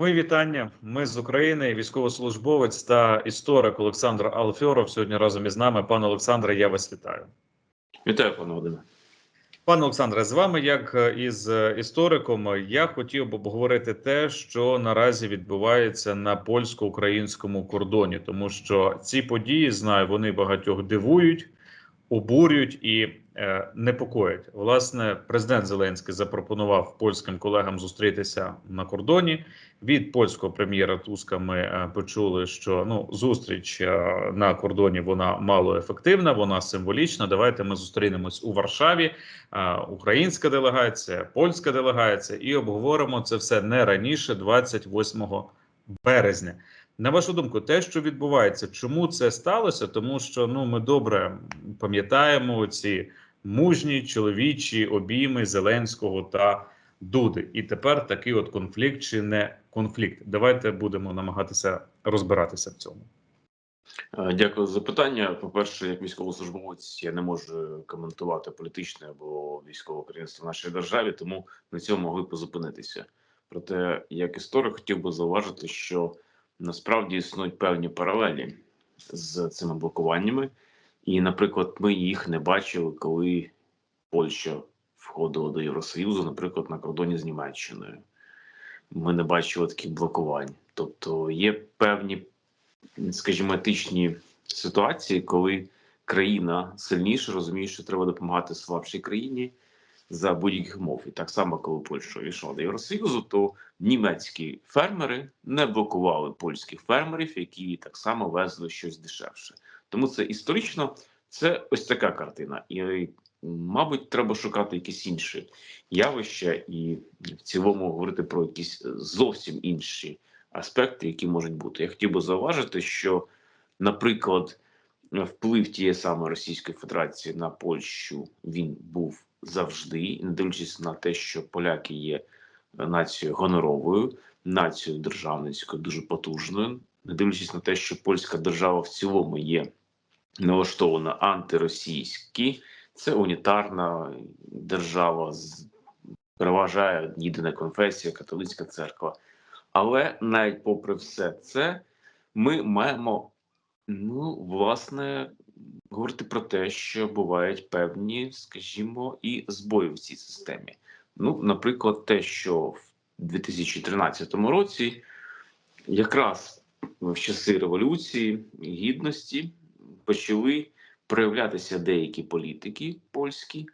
Мої вітання. Ми з України, військовослужбовець та історик Олександр Алфьоров сьогодні разом із нами. Пане Олександре, я вас вітаю. Вітаю, пане Вадиме. Пане Олександре, з вами, як із істориком, я хотів би обговорити те, що наразі відбувається на польсько-українському кордоні, тому що ці події знаю, вони багатьох дивують, обурюють і е, непокоять. Власне, президент Зеленський запропонував польським колегам зустрітися на кордоні. Від польського прем'єра Туска ми е, почули, що ну зустріч е, на кордоні вона мало ефективна, вона символічна. Давайте ми зустрінемось у Варшаві. Українська делегація, польська делегація, і обговоримо це все не раніше 28 березня. На вашу думку, те, що відбувається, чому це сталося? Тому що ну ми добре пам'ятаємо ці мужні чоловічі обійми Зеленського та Дуди. І тепер такий от конфлікт чи не конфлікт. Давайте будемо намагатися розбиратися в цьому. Е, Дякую за запитання. По-перше, як військовослужбовець, я не можу коментувати політичне або військове керівництво в нашій державі, тому на цьому могли позупинитися. Проте, як історик, хотів би зауважити, що насправді існують певні паралелі з цими блокуваннями, і, наприклад, ми їх не бачили, коли Польща входила до Євросоюзу, наприклад, на кордоні з Німеччиною. Ми не бачили таких блокувань. Тобто є певні скажімо, етичні ситуації, коли країна сильніше розуміє, що треба допомагати слабшій країні за будь-яких умов. І так само, коли Польща війшла до Євросоюзу, то німецькі фермери не блокували польських фермерів, які так само везли щось дешевше. Тому це історично це ось така картина. І, мабуть, треба шукати якісь інші явища і в цілому говорити про якісь зовсім інші аспекти, які можуть бути. Я хотів би зауважити, що, наприклад, вплив тієї самої Російської Федерації на Польщу він був завжди, не дивлячись на те, що поляки є нацією гоноровою, нацією державницькою, дуже потужною, не дивлячись на те, що польська держава в цілому є налаштована антиросійськи, це унітарна держава, переважає єдина конфесія, католицька церква. Але навіть попри все це, ми маємо, ну, власне, говорити про те, що бувають певні, скажімо, і збої в цій системі. Ну, наприклад, те, що в 2013 році, якраз в часи революції гідності, почали проявлятися деякі політики польські,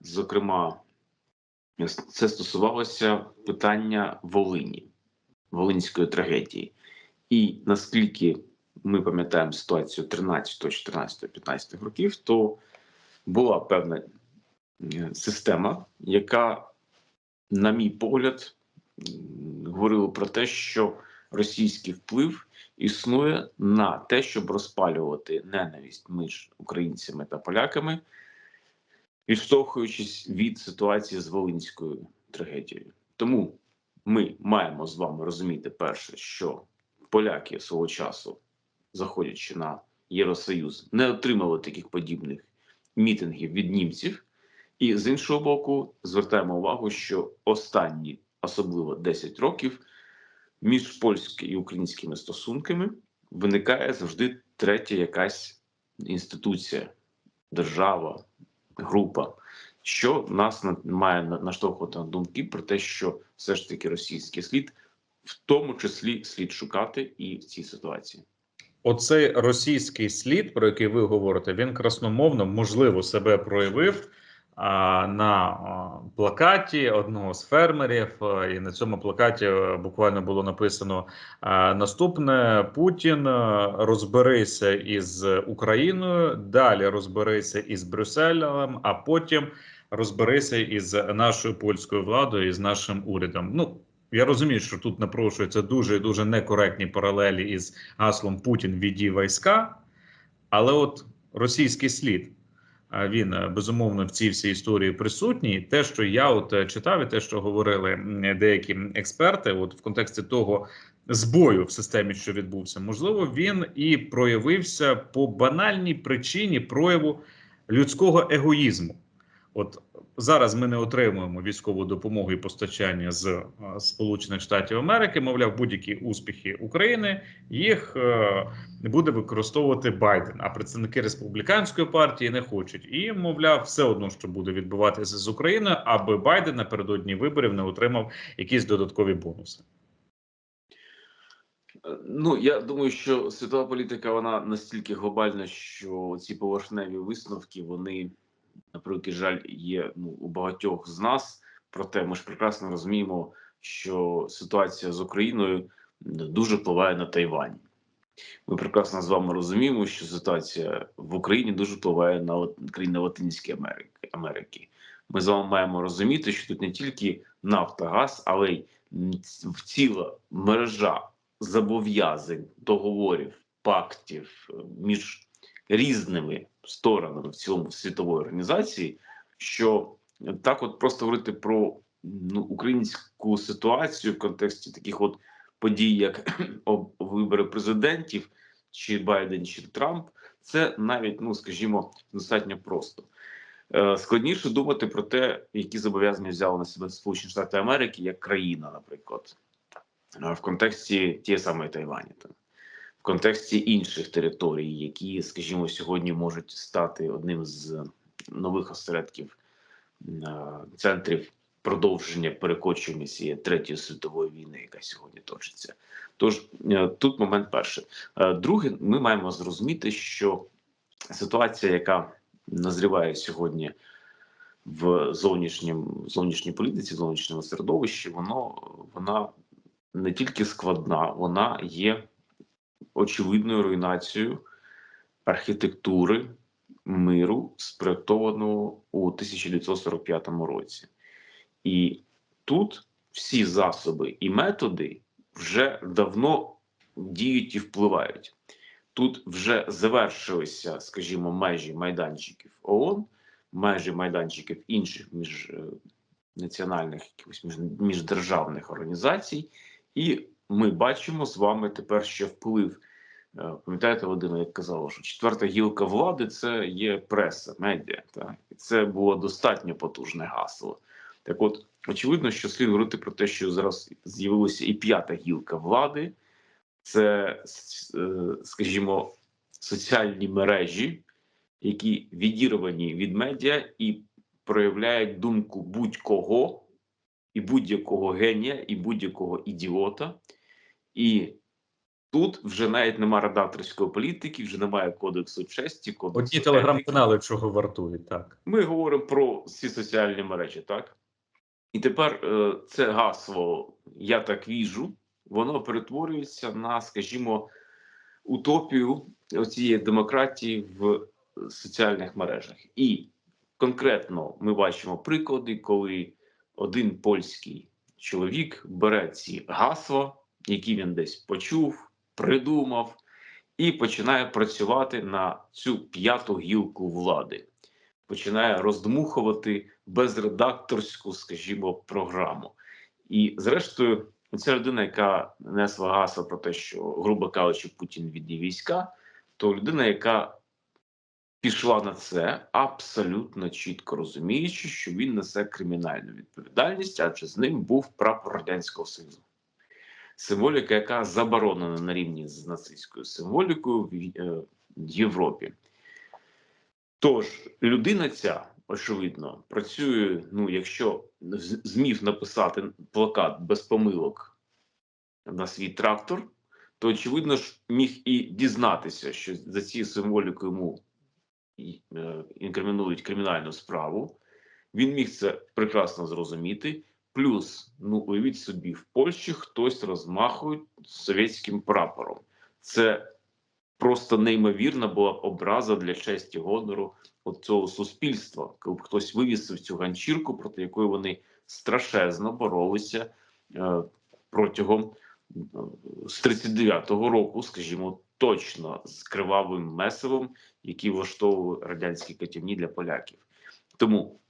зокрема, це стосувалося питання Волині. Волинської трагедії. І наскільки ми пам'ятаємо ситуацію 13, 14, 15 років, то була певна е, система, яка, на мій погляд, говорила про те, що російський вплив існує на те, щоб розпалювати ненависть між українцями та поляками, відштовхуючись від ситуації з Волинською трагедією. Тому ми маємо з вами розуміти перше, що поляки свого часу, заходячи на Євросоюз, не отримали таких подібних мітингів від німців, і з іншого боку, звертаємо увагу, що останні, особливо 10 років, між польськими і українськими стосунками виникає завжди третя якась інституція, держава, група що нас має наштовхувати на думки про те, що все ж таки російський слід, в тому числі слід шукати і в цій ситуації. Оцей російський слід, про який ви говорите, він красномовно можливо себе проявив на плакаті одного з фермерів. І на цьому плакаті е, буквально було написано наступне: Путін е, розберися із Україною, далі розберися із Брюсселем, а потім розберися із нашою польською владою і з нашим урядом. Ну я розумію, що тут напрошуються дуже дуже некоректні паралелі із гаслом Путін відій війська, але от російський слід. Він е, безумовно в цій всій історії присутній. Те, що я от е, читав, і те, що говорили деякі експерти, от в контексті того збою в системі, що відбувся, можливо, він і проявився по банальній причині прояву людського егоїзму. От зараз ми не отримуємо військову допомогу і постачання з е, Сполучених Штатів Америки. Мовляв, будь-які успіхи України їх е, буде використовувати Байден. А представники республіканської партії не хочуть. І мовляв, все одно, що буде відбуватися з Україною, аби Байден напередодні виборів не отримав якісь додаткові бонуси. Е, Ну я думаю, що світова політика вона настільки глобальна, що ці поверхневі висновки вони на превеликий жаль є ну, у багатьох з нас. Проте ми ж прекрасно розуміємо, що ситуація з Україною дуже впливає на Тайвань. Ми прекрасно з вами розуміємо, що ситуація в Україні дуже впливає на країни Латинської Америки. Америки. Ми з вами маємо розуміти, що тут не тільки нафта, газ, але й ціла мережа зобов'язань, договорів, пактів між різними сторонами в цілому світової організації, що так, от просто говорити про ну, українську ситуацію в контексті таких от подій, як вибори президентів, чи Байден, чи Трамп, це навіть, ну скажімо, достатньо просто. Е, Складніше думати про те, які зобов'язання взяли на себе Сполучені Штати Америки як країна, наприклад, е, в контексті тієї самої Тайвані, в контексті інших територій, які, скажімо, сьогодні можуть стати одним з нових осередків е, центрів продовження перекочування цієї третьої світової війни, яка сьогодні точиться. Тож е, тут момент перший. Е, Друге, ми маємо зрозуміти, що ситуація, яка назріває сьогодні в зовнішнім зовнішній політиці, зовнішньому середовищі, воно вона не тільки складна, вона є очевидною руйнацією архітектури миру, спроектованого у 1945 році. І тут всі засоби і методи вже давно діють і впливають. Тут вже завершилися, скажімо, межі майданчиків ООН, межі майданчиків інших між е, якихось міждержавних організацій, і ми бачимо з вами тепер ще вплив. Е, Пам'ятаєте, Вадиме, як казав, що четверта гілка влади це є преса, медіа. Так? І це було достатньо потужне гасло. Так от, очевидно, що слід говорити про те, що зараз з'явилася і п'ята гілка влади, це, е, скажімо, соціальні мережі, які відірвані від медіа і проявляють думку будь-кого, і будь-якого генія, і будь-якого ідіота. І тут вже навіть немає редакторської політики, вже немає кодексу честі, кодексу Одні телеграм-канали чого вартують, так. Ми говоримо про всі соціальні мережі, так? І тепер е, це гасло Я так віжу, воно перетворюється на, скажімо, утопію цієї демократії в соціальних мережах. І конкретно ми бачимо приклади, коли один польський чоловік бере ці гасла, які він десь почув, придумав, і починає працювати на цю п'яту гілку влади починає роздмухувати безредакторську, скажімо, програму. І, зрештою, ця людина, яка несла гасло про те, що, грубо кажучи, Путін віддає війська, то людина, яка пішла на це, абсолютно чітко розуміючи, що він несе кримінальну відповідальність, адже з ним був прапор радянського союзу. Символіка, яка заборонена на рівні з нацистською символікою в е, Європі. Тож людина ця, очевидно, працює. Ну, якщо змів написати плакат без помилок на свій трактор, то очевидно ж міг і дізнатися, що за цією символікою йому е, інкримінують кримінальну справу. Він міг це прекрасно зрозуміти. Плюс, ну уявіть собі, в Польщі хтось розмахує совєтським прапором. Це просто неймовірна була образа для честі гонору цього суспільства, коли б хтось вивісив цю ганчірку, проти якої вони страшезно боролися е, протягом е, з 39-го року, скажімо, точно з кривавим месивом, який влаштовували радянські катівні для поляків. Тому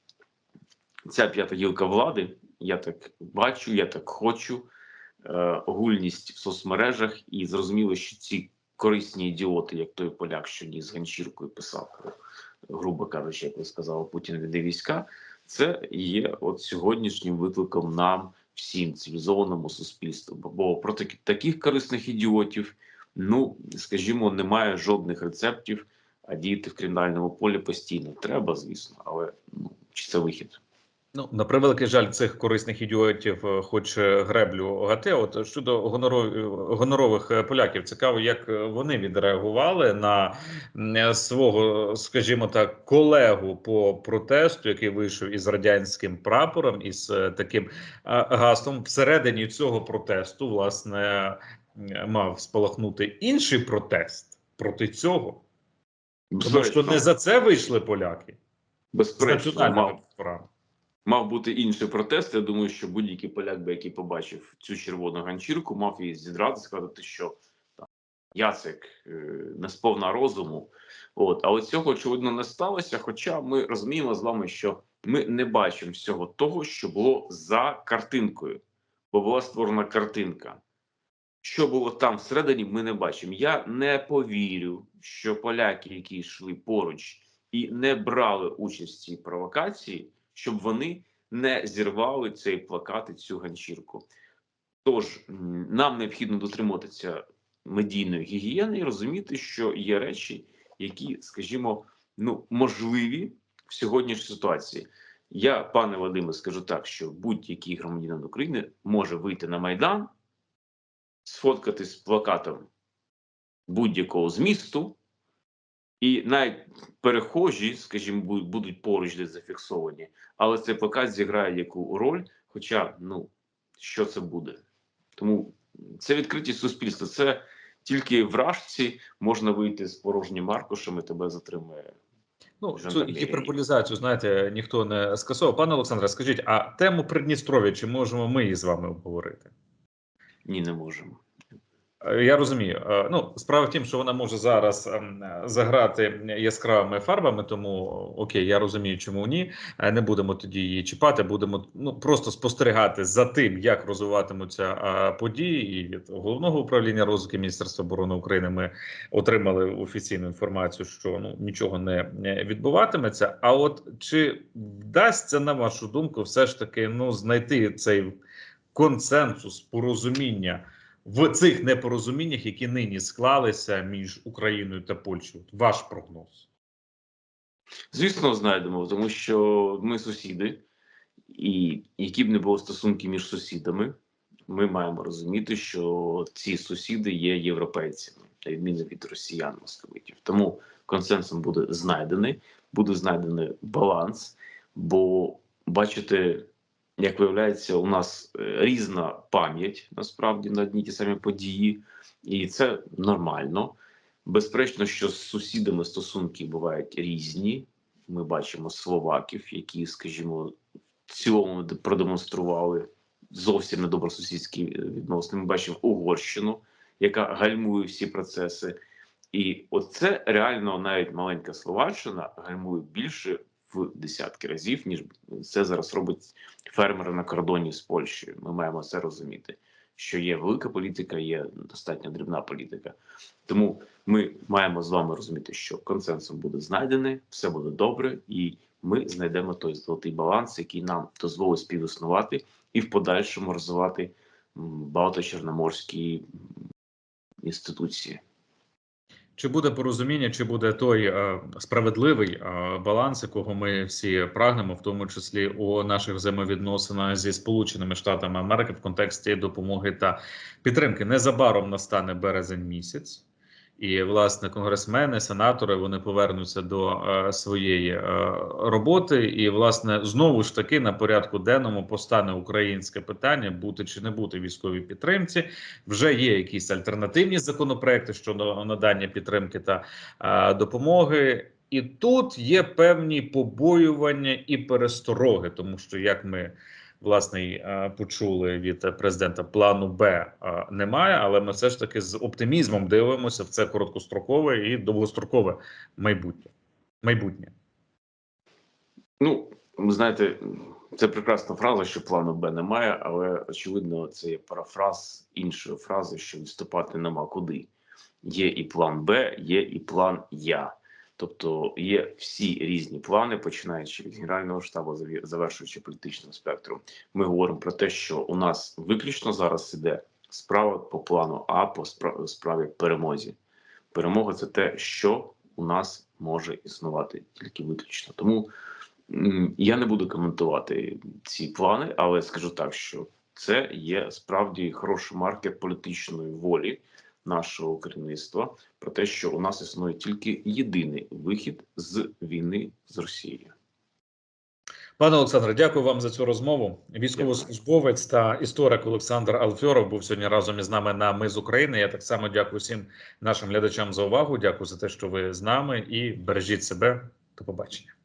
ця п'ята гілка влади, я так бачу, я так хочу. Е, огульність в соцмережах, і зрозуміло, що ці корисні ідіоти, як той поляк, що ніс з ганчіркою писав грубо кажучи, як ви сказали, Путін веде війська. Це є от сьогоднішнім викликом нам всім цивілізованому суспільству. Бо проти таких корисних ідіотів, ну скажімо, немає жодних рецептів, а діяти в кримінальному полі постійно треба, звісно, але ну чи це вихід? Ну, на превеликий жаль, цих корисних ідіотів, е, хоч е, греблю гате. От щодо гоноров- гонорових е, поляків, цікаво, як е, вони відреагували на е, свого, скажімо так, колегу по протесту, який вийшов із радянським прапором, із е, таким е, гаслом. Всередині цього протесту, власне, мав спалахнути інший протест проти цього, тому що не за це вийшли поляки. безперечно мав. Мав бути інший протест. Я думаю, що будь-який поляк, би, який побачив цю червону ганчірку, мав її зідрати, сказати, що Яцек е, не сповна розуму. От, але цього очевидно не сталося. Хоча ми розуміємо з вами, що ми не бачимо всього того, що було за картинкою, бо була створена картинка. Що було там всередині, ми не бачимо. Я не повірю, що поляки, які йшли поруч і не брали участь в цій провокації, щоб вони не зірвали цей плакат і цю ганчірку. Тож нам необхідно дотримуватися медійної гігієни і розуміти, що є речі, які, скажімо, ну можливі в сьогоднішній ситуації. Я, пане Вадиме, скажу так, що будь-який громадянин України може вийти на майдан, сфоткатись з плакатом будь-якого змісту, і навіть перехожі, скажімо, будуть поруч десь зафіксовані, але цей плакат зіграє яку роль, хоча ну що це буде? Тому це відкритість суспільства. Це тільки в рашці можна вийти з порожнім аркушем і тебе затримує. Ну, цю Жандармерії. гіперболізацію, знаєте, ніхто не скасовував. Пане Олександре, скажіть, а тему Придністров'я чи можемо ми її з вами обговорити? Ні, не можемо. Е, Я розумію. Е, Ну, справа в тім, що вона може зараз ем, заграти яскравими фарбами, тому окей, я розумію, чому ні. Е, Не будемо тоді її чіпати. Будемо ну просто спостерігати за тим, як розвиватимуться події. І від головного управління розвитку Міністерства оборони України ми отримали офіційну інформацію, що ну нічого не відбуватиметься. А от чи вдасться на вашу думку, все ж таки ну знайти цей консенсус, порозуміння? В цих непорозуміннях, які нині склалися між Україною та Польщею. Ваш прогноз. Звісно, знайдемо, тому що ми сусіди, і які б не було стосунки між сусідами, ми маємо розуміти, що ці сусіди є європейцями, на відміну від росіян московитів. Тому консенсус буде знайдений, буде знайдений баланс, бо бачите, як виявляється, у нас е, різна пам'ять насправді на одні ті самі події, і це нормально. Безперечно, що з сусідами стосунки бувають різні. Ми бачимо словаків, які, скажімо, в цілому продемонстрували зовсім недобросусідські е, відносини. Ми бачимо Угорщину, яка гальмує всі процеси. І оце реально навіть маленька Словаччина гальмує більше в десятки разів, ніж це зараз робить фермери на кордоні з Польщею. Ми маємо це розуміти. Що є велика політика, є достатньо дрібна політика. Тому ми маємо з вами розуміти, що консенсус буде знайдений, все буде добре, і ми знайдемо той золотий баланс, який нам дозволить співіснувати і в подальшому розвивати багаточорноморські інституції. Чи буде порозуміння, чи буде той е, справедливий е, баланс, якого ми всі прагнемо, в тому числі у наших взаємовідносинах зі Сполученими Штатами Америки в контексті допомоги та підтримки? Незабаром настане березень місяць. І власне конгресмени, сенатори вони повернуться до е, своєї е, роботи, і власне знову ж таки на порядку денному постане українське питання: бути чи не бути військовій підтримці. Вже є якісь альтернативні законопроекти щодо надання підтримки та е, допомоги. І тут є певні побоювання і перестороги, тому що як ми власне е, почули від президента, плану Б е, немає, але ми все ж таки з оптимізмом дивимося в це короткострокове і довгострокове майбутнє. майбутнє. Ну, ви знаєте, це прекрасна фраза, що плану Б немає, але очевидно, це є парафраз іншої фрази, що відступати нема куди. Є і план Б, є і план Я. Тобто є всі різні плани, починаючи від генерального штабу, завершуючи політичним спектром. Ми говоримо про те, що у нас виключно зараз іде справа по плану А по спра- справі перемозі. Перемога це те, що у нас може існувати тільки виключно. Тому я не буду коментувати ці плани, але скажу так, що це є справді хороший маркер політичної волі нашого керівництва про те, що у нас існує тільки єдиний вихід з війни з Росією. Пане Олександре, дякую вам за цю розмову. Військовослужбовець та історик Олександр Алфьоров був сьогодні разом із нами на Ми з України. Я так само дякую всім нашим глядачам за увагу. Дякую за те, що ви з нами, і бережіть себе. До побачення.